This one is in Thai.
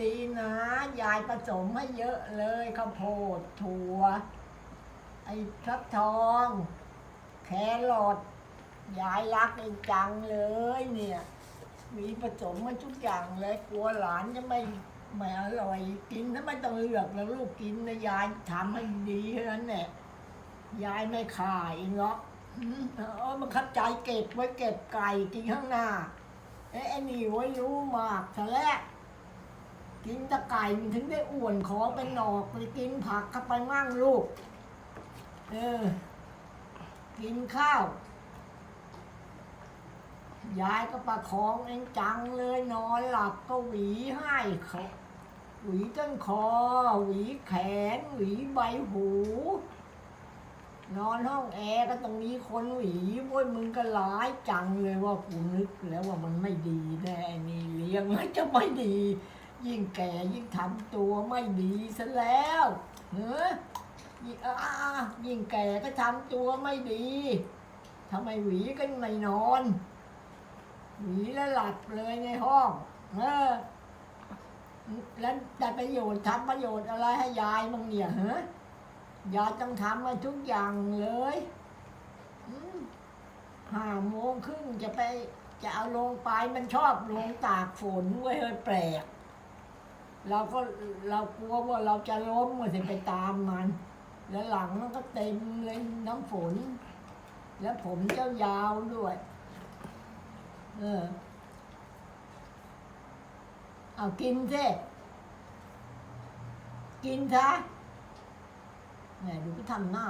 ดีนะ ยายผสมให้เยอะเลยข้าวโพดถั่ว ไอ้ทับทอง แครอทยายรักไอ้จังเลยเนี่ย มีผสมมาทุกอย่างเลยกลัวหลานจะไม่ไม่อร่อยกินถ้าไม่ต้องเลือกแล้วลูกกินนะยายทำให้ดีเท่านั้นแหละยายไม่ขายเงาะอืมเออมันข้าใจเก็บไว้เก็บไก่กินข้างหน้าไอ้นี่ไว้รู้มากซะแล้ว กินตะไก่มันถึงได้อ้วนขอเป็นหนอกไปกินผักเข้าไปมั่งลูก เออ กินข้าว ยายก็ประคองเองจังเลยนอนหลับก็หวีให้เขาหวีต้นคอ หวีแขน หวีใบหู นอนห้องแอร์ก็ต้องมีคนหวีโว้ยมึงก็ร้ายจังเลยว่ากูนึกแล้วว่ามันไม่ดีแน่นี่เลี้ยงแล้วจะไม่ดี ยิ่งแก่ยิ่งทำตัวไม่ดีซะแล้วเฮ้อยิ่งอ่ายิ่งแก่ก็ทำตัวไม่ดีทำไมหวีกันไม่นอน หวีแล้วหลับเลยในห้อง เออ แล้วได้ประโยชน์ทำประโยชน์อะไรให้ยายบ้างเนี่ยฮะยายต้องทำมาทุกอย่างเลยห้าโมงครึ่งจะไปจะเอาลงไปมันชอบลงตากฝนเว้ยเฮ้ยแปลก เราก็เรากลัวว่าเราจะล้มมาสิไปตามมัน แล้วหลังมันก็เต็มเลยน้ำฝน แล้วผมเจ้ายาวด้วย เออ เอากินสิกินซะแหมดูก็ทำหน้า